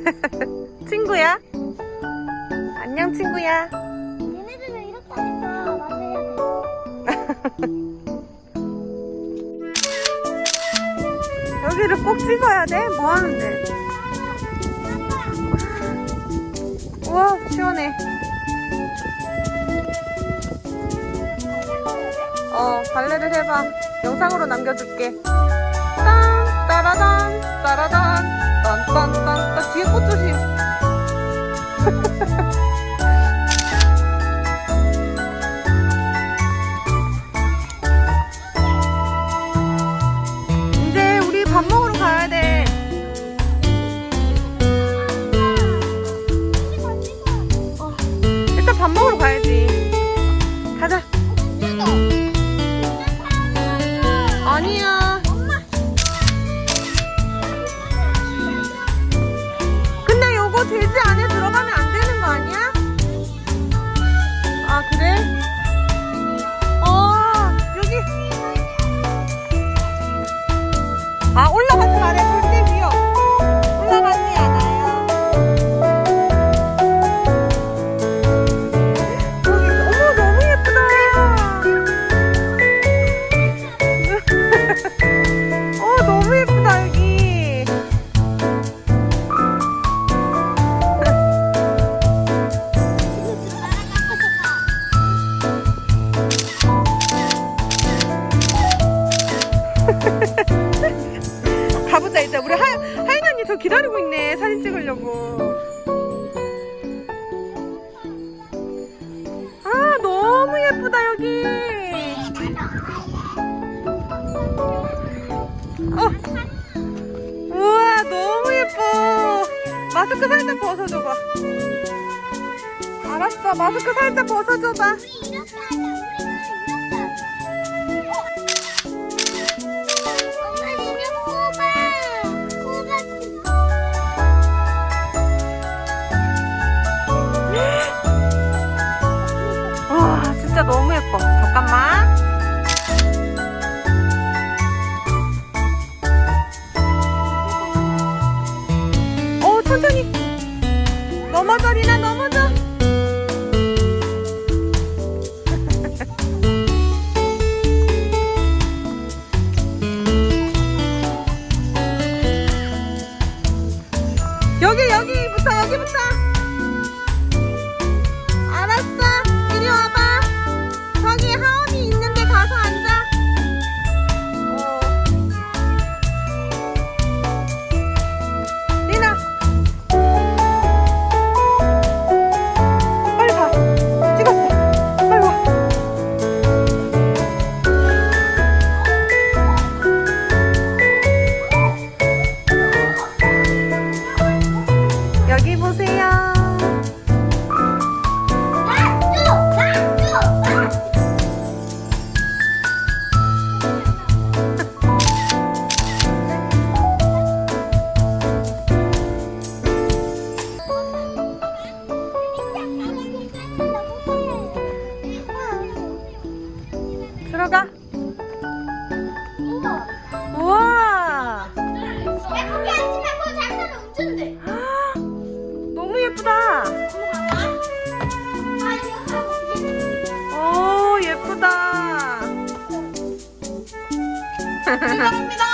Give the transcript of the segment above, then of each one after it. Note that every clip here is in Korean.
친구야? 안녕 친구야. 얘네들은 이렇다니까 맞아야 돼. 여기를 꼭 찍어야 돼? 뭐 하는데? 우와 시원해. 어 발레를 해봐. 영상으로 남겨줄게. 짠! タラダンタラダンタンタンタンタ 마스크 살짝 벗어줘봐. 알았어, 마스크 살짝 벗어줘봐. 桃取りな桃取り。哈哈。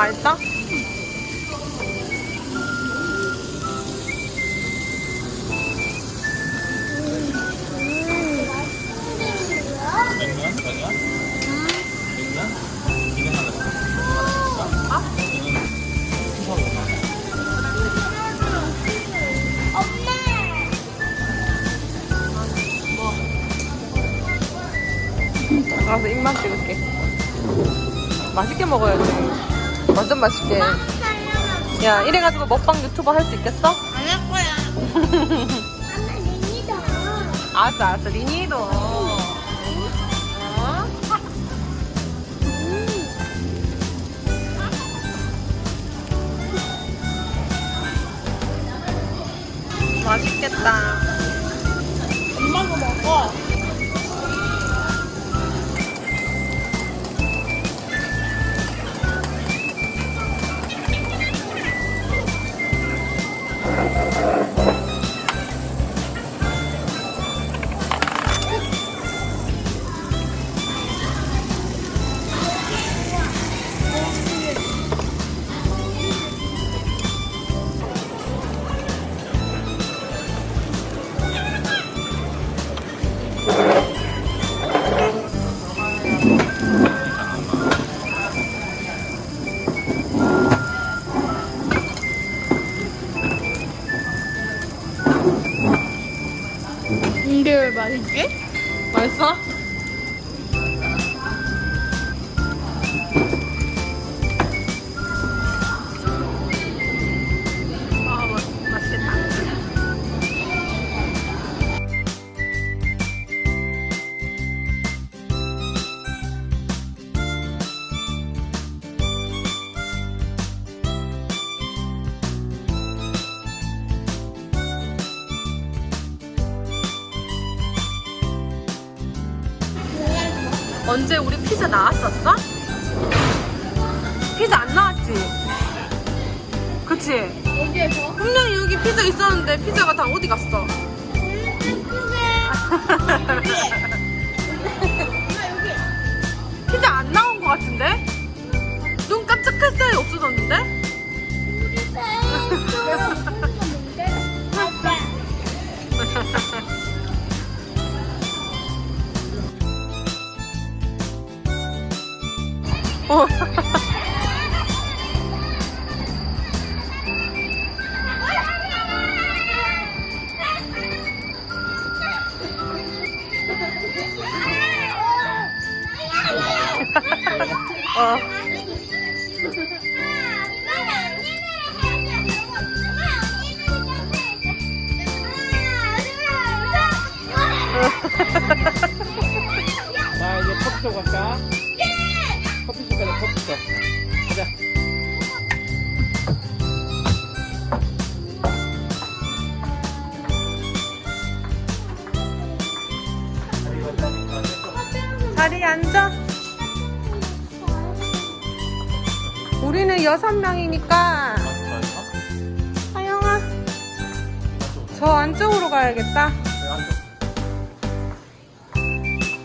맛있다? 가서 입만 찍을게. 맛있게 먹어야지. 완전 맛있게. 야, 이래가지고 먹방 유튜버 할 수 있겠어? 안 할 거야. 엄마 리니다. 알았어, 알았어. 리니도. 어? 맛있겠다. 엄마가 먹어. 언제 우리 피자 나왔었어? 피자 안 나왔지? 그치? 어디에서? 분명히 여기 피자 있었는데 피자가 다 어디 갔어? 어. 우리는 여섯 명이니까 하영아 저 안쪽으로 가야겠다.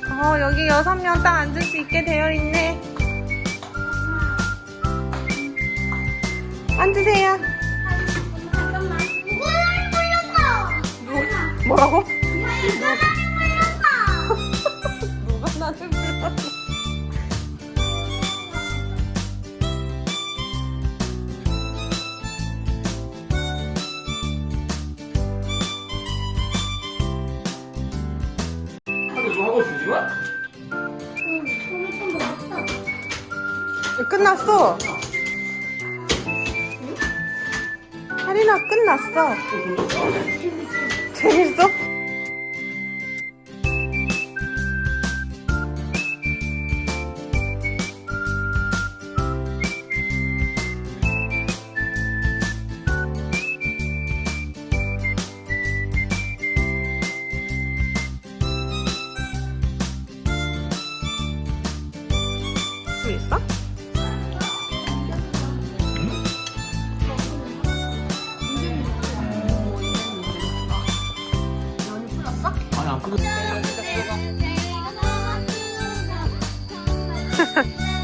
어 여기 여섯 명 딱 앉을 수 있게 되어 있네. 앉으세요. 잠깐만. 누- 뭐라고? 끝났어. 할인아 끝났어. 재밌어? 안 끄고.